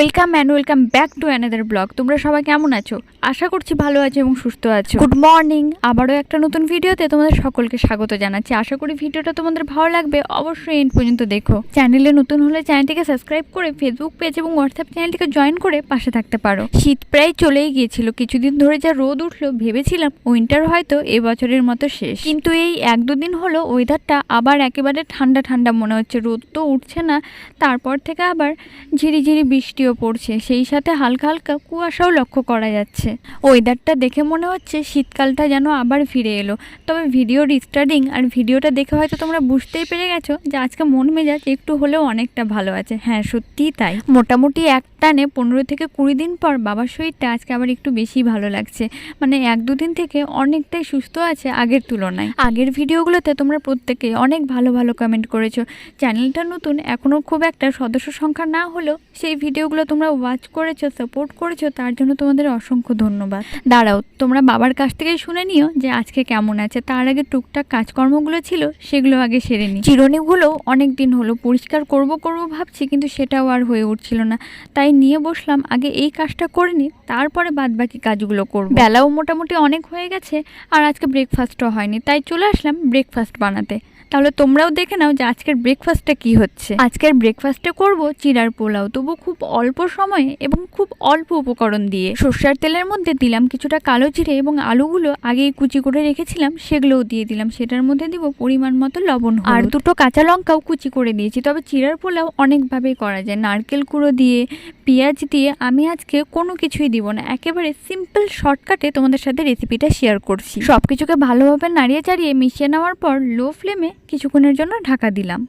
Welcome and welcome back to another blog তোমরা সবাই কেমন আছো? আশা করছি ভালো আছো এবং সুস্থ আছো। গুড মর্নিং আবারও একটা নতুন ভিডিওতে তোমাদের সকলকে স্বাগত জানাচ্ছি। আশা করি ভিডিওটা তোমাদের ভালো লাগবে। অবশ্যই এন্ড পর্যন্ত দেখো। চ্যানেলে নতুন হলে চ্যানেলটিকে সাবস্ক্রাইব করে ফেসবুক পেজ এবং হোয়াটসঅ্যাপ চ্যানেলটিকে জয়েন করে পাশে থাকতে পারো। শীত প্রায় চলেই গিয়েছিল। কিছুদিন ধরে যা রোদ উঠল ভেবেছিলাম উইন্টার হয়তো এবছরের মতো শেষ। কিন্তু এই এক দুদিন হলো ওয়েদারটা আবার একেবারে ঠান্ডা ঠান্ডা মনে হচ্ছে। রোদ তো উঠছে না তারপর থেকে আবার ঝিরিঝিরি বৃষ্টিও পড়ছে। সেই সাথে হালকা হালকা কুয়াশাও লক্ষ্য করা যাচ্ছে। ওয়েদারটা দেখে মনে হচ্ছে শীতকালটা যেন আবার ফিরে এলো। তবে ভিডিও রিস্টার্টিং আর ভিডিওটা দেখে হয়তো তোমরা বুঝতেই পেরে গেছো যে আজকে মন মেজাজ একটু হলেও অনেকটা ভালো আছে। হ্যাঁ সত্যিই তাই। মোটামুটি এক টানে পনেরো থেকে কুড়ি দিন পর বাবার শরীরটা আজকে আবার একটু বেশি ভালো লাগছে। মানে এক দুদিন থেকে অনেকটাই সুস্থ আছে আগের তুলনায়। আগের ভিডিওগুলোতে তোমরা প্রত্যেকে অনেক ভালো ভালো কমেন্ট করেছ। চ্যানেলটা নতুন এখনও খুব একটা সদস্য সংখ্যা না হলেও সেই ভিডিওগুলো তোমরা ওয়াচ করেছ সাপোর্ট করেছ, তার জন্য তোমাদের অসংখ্য ধন্যবাদ। দাঁড়াও, তোমরা বাবার কাছ থেকেই শুনে নিও যে আজকে কেমন আছে। তার আগে টুকটাক কাজকর্মগুলো ছিল, সেগুলো আগে সেরে নিই। চিরুনিগুলো অনেক দিন হলো পরিষ্কার করব করব ভাবছি, কিন্তু সেটাও আর হয়ে উঠছিল না। তাই নিয়ে বসলাম, আগে এই কাজটা করে নিই, তারপরে বাদ বাকি কাজগুলো করব। বেলাও মোটামুটি অনেক হয়ে গেছে, আর আজকে ব্রেকফাস্টও হয়নি। তাই চলে আসলাম ব্রেকফাস্ট বানাতে। তাহলে তোমরাও দেখে নাও যে আজকের ব্রেকফাস্টটা কি হচ্ছে। আজকের ব্রেকফাস্টে করব চিড়ার পোলাও, তবু খুব অল্প সময়ে এবং খুব অল্প উপকরণ দিয়ে। সর্ষার তেলের মধ্যে দিলাম কিছুটা কালো জিরে এবং আলুগুলো আগেই কুচি করে রেখেছিলাম, সেগুলোও দিয়ে দিলাম। সেটার মধ্যে দিব পরিমাণ মতো লবণ আর দুটো কাঁচা লঙ্কাও কুচি করে দিয়েছি, তবে চিড়ার পোলাও অনেকভাবেই করা যায়। নারকেল কুড়ো দিয়ে, পেঁয়াজ দিয়ে আমি আজকে কোনো কিছুই দিব না। একেবারে সিম্পল শর্টকাটে তোমাদের সাথে রেসিপিটা শেয়ার করছি। সব কিছুকে ভালোভাবে নাড়িয়ে চাড়িয়ে মিশিয়ে নেওয়ার পর লো ফ্লেমে কিছুক্ষণের জন্য ঢাকা দিলাম।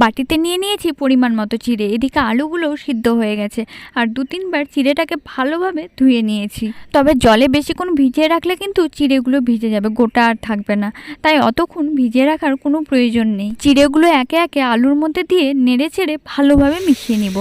বাটিতে নিয়ে নিয়েছি পরিমাণ মতো চিড়ে। এদিকে আলুগুলোও সিদ্ধ হয়ে গেছে আর দু তিনবার চিড়েটাকে ভালোভাবে ধুয়ে নিয়েছি। তবে জলে বেশিক্ষণ ভিজিয়ে রাখলে কিন্তু চিড়েগুলো ভিজে যাবে, গোটা আর থাকবে না। তাই অতক্ষণ ভিজিয়ে রাখার কোনো প্রয়োজন নেই। চিড়েগুলো একে একে আলুর মধ্যে দিয়ে নেড়ে চেড়ে ভালোভাবে মিশিয়ে নিব।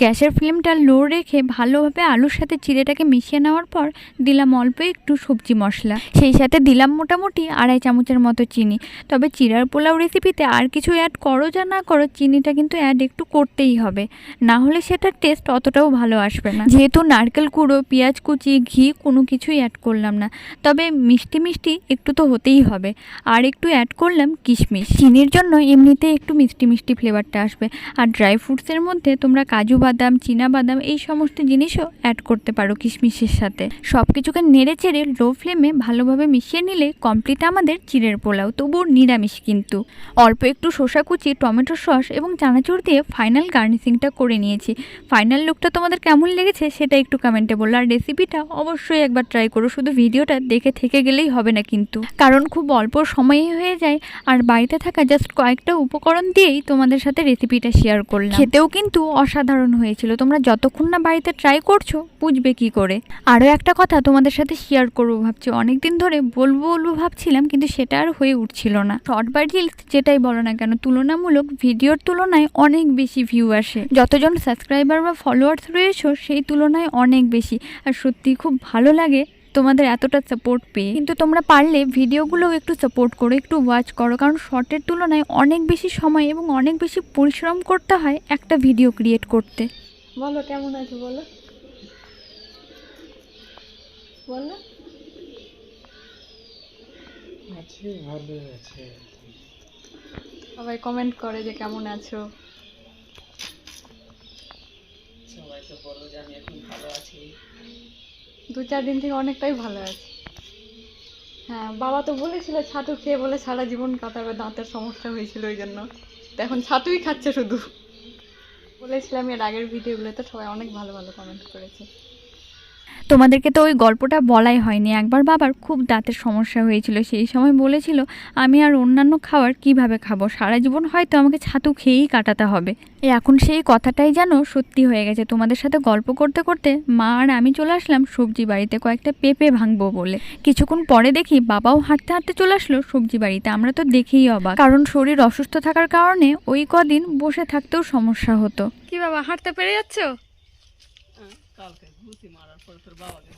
গ্যাসের ফ্লেমটা লো রেখে ভালোভাবে আলুর সাথে চিড়েটাকে মিশিয়ে নেওয়ার পর দিলাম অল্প একটু সবজি মশলা। সেই সাথে দিলাম মোটামুটি আড়াই চামচের মতো চিনি। তবে চিড়ার পোলাও রেসিপিতে আর কিছু অ্যাড করো যা না করো, চিনিটা কিন্তু অ্যাড একটু করতেই হবে। না হলে সেটার টেস্ট অতটাও ভালো আসবে না। যেহেতু নারকেল কুড়ো, পেঁয়াজ কুচি, ঘি কোনো কিছুই অ্যাড করলাম না। তবে মিষ্টি মিষ্টি একটু তো হতেই হবে। আর একটু অ্যাড করলাম কিশমিশ। চিনির জন্য এমনিতে একটু মিষ্টি মিষ্টি ফ্লেভারটা আসবে। আর ড্রাই ফ্রুটসের মধ্যে তোমরা কাজু বাদাম, চীনা বাদাম এই সমস্ত জিনিসও অ্যাড করতে পারো কিশমিশের সাথে। সব কিছুকে নেড়ে চেড়ে লো ফ্লেমে ভালোভাবে মিশিয়ে নিলে কমপ্লিট আমাদের চিড়ের পোলাও, তবুও নিরামিষ কিন্তু। অল্প একটু শসা কুচি, টমেটো সস এবং চানাচুর দিয়ে ফাইনাল গার্নিশিংটা করে নিয়েছি। ফাইনাল লুকটা তোমাদের কেমন লেগেছে সেটা একটু কমেন্টে বলো। আর রেসিপিটা অবশ্যই একবার ট্রাই করো, শুধু ভিডিওটা দেখে থেকে গেলেই হবে না কিন্তু। কারণ খুব অল্প সময়ে হয়ে যায়, আর বাড়িতে থাকা জাস্ট কয়েকটা উপকরণ দিয়েই তোমাদের সাথে রেসিপিটা শেয়ার করলাম। খেতেও কিন্তু অসাধারণ হয়েছিল। তোমরা যতক্ষণ না বাড়িতে ট্রাই করছ, বুঝবে কি করে। আরও একটা কথা তোমাদের সাথে শেয়ার করব ভাবছি। অনেক দিন ধরে বলব বলব ভাবছিলাম, কিন্তু সেটা আর হয়ে উঠছিল না। শর্ট বা রিলস যেটাই বলো না কেন, তুলনামূলক ভিডিওর তুলনায় অনেক বেশি ভিউ আসে। যতজন সাবস্ক্রাইবার বা ফলোয়ার্স রয়েছে, সেই তুলনায় অনেক বেশি। আর সত্যি খুব ভালো লাগে তোমাদের এতটা সাপোর্ট পেয়ে কিন্তু তোমরা পারলে ভিডিওগুলোও একটু সাপোর্ট করো একটু ওয়াচ করো। কারণ শর্টের তুলনায় অনেক বেশি সময় এবং অনেক বেশি পরিশ্রম করতে হয় একটা ভিডিও ক্রিয়েট করতে। বলো কেমন আছো বলো? বলো। আছে ভালো আছে। সবাই কমেন্ট করে যে কেমন আছো। সবাই তো বলো যে আমি এখন ভালো আছি। দু চার দিন থেকে অনেকটাই ভালো আছে। হ্যাঁ বাবা তো বলেছিল, ছাতু খেয়ে বলে সারা জীবন কাটাবে, দাঁতের সমস্যা হয়েছিল ওই জন্য। তো এখন ছাতুই খাচ্ছে শুধু। বলেছিলাম এর আগের ভিডিওগুলোতে সবাই অনেক ভালো ভালো কমেন্ট করেছে। তোমাদেরকে তো ওই গল্পটা বলাই হয়নি। একবার বাবার খুব দাঁতের সমস্যা হয়েছিল সেই সময় বলেছিল আমি আর অন্যান্য খাবার কীভাবে খাব? সারা জীবন হয়তো আমাকে ছাতু খেয়েই কাটাতে হবে। এখন সেই কথাটাই যেন সত্যি হয়ে গেছে। তোমাদের সাথে গল্প করতে করতে মা আর আমি চলে আসলাম সবজি বাড়িতে কয়েকটা পেঁপে ভাঙবো বলে। কিছুক্ষণ পরে দেখি বাবাও হাঁটতে হাঁটতে চলে আসলো সবজি বাড়িতে। আমরা তো দেখেই অবাক। কারণ শরীর অসুস্থ থাকার কারণে ওই কদিন বসে থাকতেও সমস্যা হতো। কি বাবা হাঁটতে পেরে যাচ্ছ? কালকে ঘুষি মারার পর তোর বাবাকে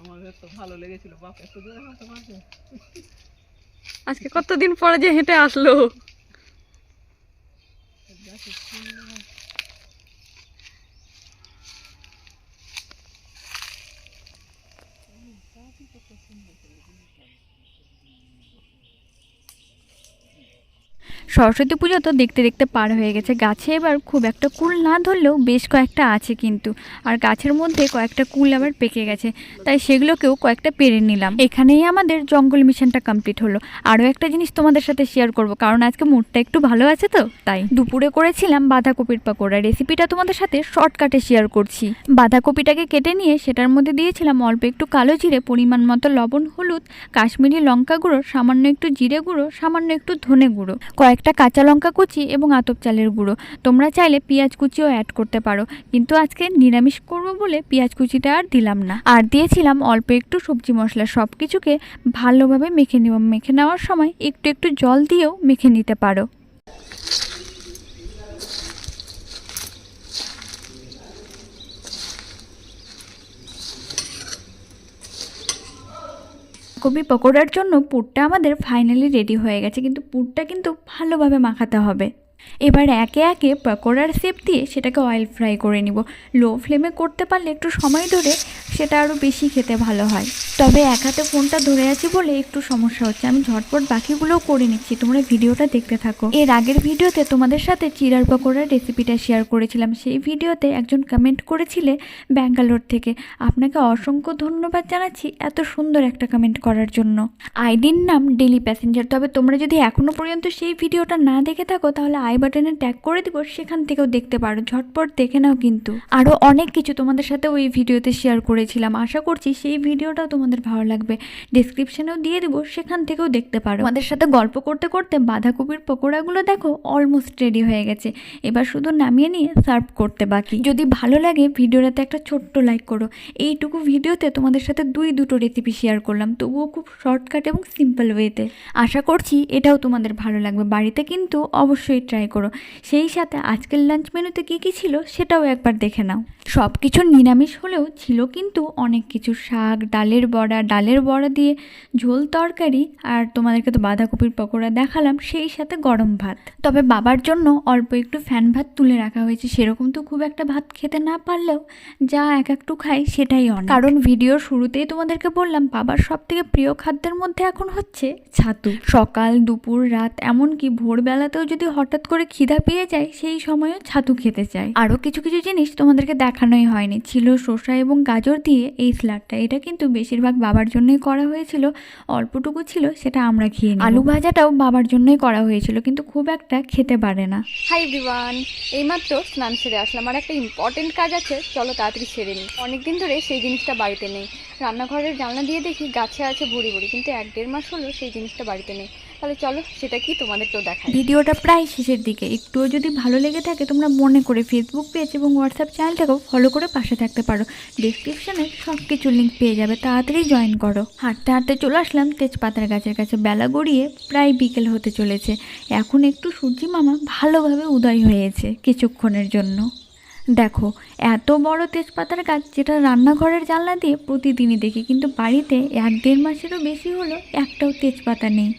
আমার তো ভালো লেগেছিল, বাপ এত দূরে আজকে কতদিন পরে যে হেঁটে আসলো? সরস্বতী পুজো তো দেখতে দেখতে পার হয়ে গেছে। গাছে এবার খুব একটা কুল না ধরলেও বেশ কয়েকটা আছে কিন্তু। আর গাছের মধ্যে কয়েকটা কুল আবার পেকে গেছে। তাই সেগুলোকেও কয়েকটা পেরে নিলাম। এখানেই আমাদের জঙ্গল মিশনটা কমপ্লিট হলো। আরও একটা জিনিস তোমাদের সাথে শেয়ার করব। কারণ আজকে মুডটা একটু ভালো আছে তো? তাই। দুপুরে করেছিলাম বাঁধাকপির পাকোড়া। রেসিপিটা তোমাদের সাথে শর্টকাটে শেয়ার করছি। বাঁধাকপিটাকে কেটে নিয়ে সেটার মধ্যে দিয়েছিলাম অল্প একটু কালো জিরে, পরিমাণ মতো লবণ, হলুদ, কাশ্মীরি লঙ্কা গুঁড়ো, সামান্য একটু জিরে গুঁড়ো, সামান্য একটু ধনে গুঁড়ো। কয়েকটা কাঁচা লঙ্কা কুচি এবং আতপ চালের গুঁড়ো। তোমরা চাইলে পেঁয়াজ কুচিও অ্যাড করতে পারো। কিন্তু আজকে নিরামিষ করব বলে পেঁয়াজ কুচিটা আর দিলাম না। আর দিয়েছিলাম অল্প একটু সবজি মশলা। সব কিছুকে ভালোভাবে মেখে নেব। মেখে নেওয়ার সময় একটু একটু জল দিয়েও মেখে নিতে পারো। কপি পকোড়ার জন্য পুরটা আমাদের ফাইনালি রেডি হয়ে গেছে। কিন্তু পুরটা কিন্তু ভালোভাবে মাখাতে হবে। এবার একে একে পকোড়ার শেপ দিয়ে সেটাকে অয়েল ফ্রাই করে নিব। লো ফ্লেমে করতে পারলে একটু সময় ধরে সেটা আরও বেশি খেতে ভালো হয়। তবে এক হাতে ফোনটা ধরে আছি বলে একটু সমস্যা হচ্ছে। আমি ঝটপট বাকিগুলোও করে নিচ্ছি। তোমরা ভিডিওটা দেখতে থাকো। এর আগের ভিডিওতে তোমাদের সাথে চিরার পকোড়ার রেসিপিটা শেয়ার করেছিলাম। সেই ভিডিওতে একজন কমেন্ট করেছিলে ব্যাঙ্গালোর থেকে। আপনাকে অসংখ্য ধন্যবাদ জানাচ্ছি এত সুন্দর একটা কমেন্ট করার জন্য। আইডির নাম ডেলি প্যাসেঞ্জার তবে তোমরা যদি এখনও পর্যন্ত সেই ভিডিওটা না দেখে থাকো, তাহলে আই বাটনে ট্যাগ করে দিব, সেখান থেকেও দেখতে পারো। ঝটপট দেখে নাও কিন্তু। আরও অনেক কিছু তোমাদের সাথে ওই ভিডিওতে শেয়ার করেছিলাম। আশা করছি সেই ভিডিওটাও তোমাদের ভালো লাগবে। ডিসক্রিপশনেও দিয়ে দিব, সেখান থেকেও দেখতে পারো। আমাদের সাথে গল্প করতে করতে বাঁধাকপির পকোড়াগুলো দেখো অলমোস্ট রেডি হয়ে গেছে। এবার শুধু নামিয়ে নিয়ে সার্ভ করতে বাকি। যদি ভালো লাগে ভিডিওটাতে একটা ছোট্ট লাইক করো। এইটুকু ভিডিওতে তোমাদের সাথে দুই, দুটো রেসিপি শেয়ার করলাম। তবুও খুব শর্টকাট এবং সিম্পল ওয়েতে আশা করছি এটাও তোমাদের ভালো লাগবে। বাড়িতে কিন্তু অবশ্যই ট্রাই করো। সেই সাথে আজকের লাঞ্চ মেনুতে কী কী ছিল সেটাও একবার দেখে নাও। সব কিছু নিরামিষ হলেও ছিল কিন্তু অনেক কিছু। শাক, ডালের বড়া ডালের বড়া দিয়ে ঝোল তরকারি আর তোমাদেরকে তো বাঁধাকপির পকোড়া দেখালাম, সেই সাথে গরম ভাত। তবে বাবার জন্য অল্প একটু ফ্যান ভাত তুলে রাখা হয়েছে। সেরকম তো খুব একটা ভাত খেতে না পারলেও যা এক একটু খাই সেটাই অনেক। কারণ ভিডিওর শুরুতেই তোমাদেরকে বললাম, বাবার সব থেকে প্রিয় খাদ্যের মধ্যে এখন হচ্ছে ছাতু। সকাল, দুপুর, রাত, এমনকি ভোরবেলাতেও যদি হঠাৎ করে খিদা পেয়ে যায়, সেই সময়ও ছাতু খেতে চাই আরও কিছু কিছু জিনিস তোমাদেরকে দেখানোই হয়নি। ছিল শসা এবং গাজর দিয়ে এই স্যালাডটা। এটা কিন্তু বেশিরভাগ বাবার জন্যই করা হয়েছিল। অল্পটুকু ছিল, সেটা আমরা খেয়ে আলু ভাজাটাও বাবার জন্যই করা হয়েছিল, কিন্তু খুব একটা খেতে পারে না। হাই দিওয়ান এইমাত্র স্নান সেরে আসলাম। আর একটা ইম্পর্টেন্ট কাজ আছে, চলো তাড়াতাড়ি সেরে নিই। অনেকদিন ধরে সেই জিনিসটা বাড়িতে নেই। রান্নাঘরের জানলা দিয়ে দেখি গাছে আছে ভুড়ি ভুড়ি, কিন্তু এক দেড় মাস হলো সেই জিনিসটা বাড়িতে নেই। তাহলে চলো সেটা কি তোমাদেরকেও দেখাই। ভিডিওটা প্রায় শেষের দিকে। একটুও যদি ভালো লেগে থাকে, তোমরা মনে করে ফেসবুক পেজ এবং হোয়াটসঅ্যাপ চ্যানেলটাকেও ফলো করে পাশে থাকতে পারো। ডিসক্রিপশনে সব কিছু লিঙ্ক পেয়ে যাবে। তাড়াতাড়ি জয়েন করো। হাঁটতে হাঁটতে চলে আসলাম তেজপাতার গাছের কাছে। বেলা গড়িয়ে প্রায় বিকেল হতে চলেছে। এখন একটু সূর্যি মামা ভালোভাবে উদয় হয়েছে কিছুক্ষণের জন্য। দেখো, এত বড় তেজপাতার গাছ যেটা রান্নাঘরের জানলা দিয়ে প্রতিদিনই দেখি, কিন্তু বাড়িতে এক দেড় মাসেরও বেশি হলো একটাও তেজপাতা নেই।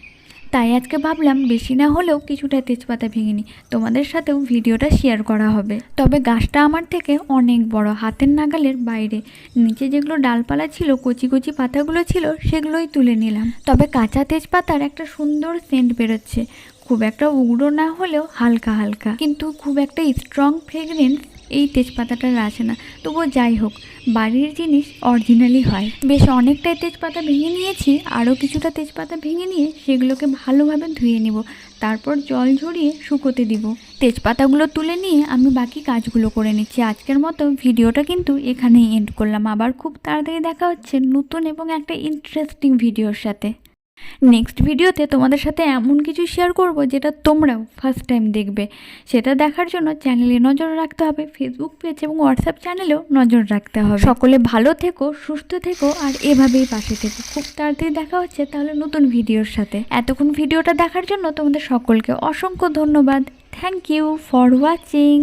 তাই আজকে ভাবলাম বেশি না হলেও কিছুটা তেজপাতা ভেঙে নিই। তোমাদের সাথেও ভিডিওটা শেয়ার করা হবে। তবে গাছটা আমার থেকে অনেক বড়, হাতের নাগালের বাইরে। নিচে যেগুলো ডালপালা ছিল, কচি কচি পাতাগুলো ছিল, সেগুলোই তুলে নিলাম। তবে কাঁচা তেজপাতার একটা সুন্দর সেন্ট বেরোচ্ছে। খুব একটা উগ্র না হলেও হালকা হালকা। কিন্তু খুব একটা স্ট্রং ফ্রেগরেন্স এই তেজপাতাটার আসে না। তবুও যাই হোক, বাড়ির জিনিস অরিজিনালি হয়। বেশ অনেকটাই তেজপাতা ভেঙে নিয়েছি, আরও কিছুটা তেজপাতা ভেঙে নিয়ে সেগুলোকে ভালোভাবে ধুয়ে নিব। তারপর জল ঝরিয়ে শুকোতে দিব। তেজপাতাগুলো তুলে নিয়ে আমি বাকি কাজগুলো করে নিচ্ছি। আজকের মতো ভিডিওটা কিন্তু এখানেই এন্ড করলাম। আবার খুব তাড়াতাড়ি দেখা হচ্ছে নতুন এবং একটা ইন্টারেস্টিং ভিডিওর সাথে। নেক্সট ভিডিওতে তোমাদের সাথে এমন কিছু শেয়ার করব যেটা তোমরাও ফার্স্ট টাইম দেখবে। সেটা দেখার জন্য চ্যানেলে নজর রাখতে হবে ফেসবুক পেজ এবং হোয়াটসঅ্যাপ চ্যানেলেও নজর রাখতে হবে। সকলে ভালো থেকো, সুস্থ থেকো আর এভাবেই পাশে থেকো। খুব তাড়াতাড়ি দেখা হচ্ছে, তাহলে নতুন ভিডিওর সাথে। এতক্ষণ ভিডিওটা দেখার জন্য তোমাদের সকলকে অসংখ্য ধন্যবাদ। Thank you for watching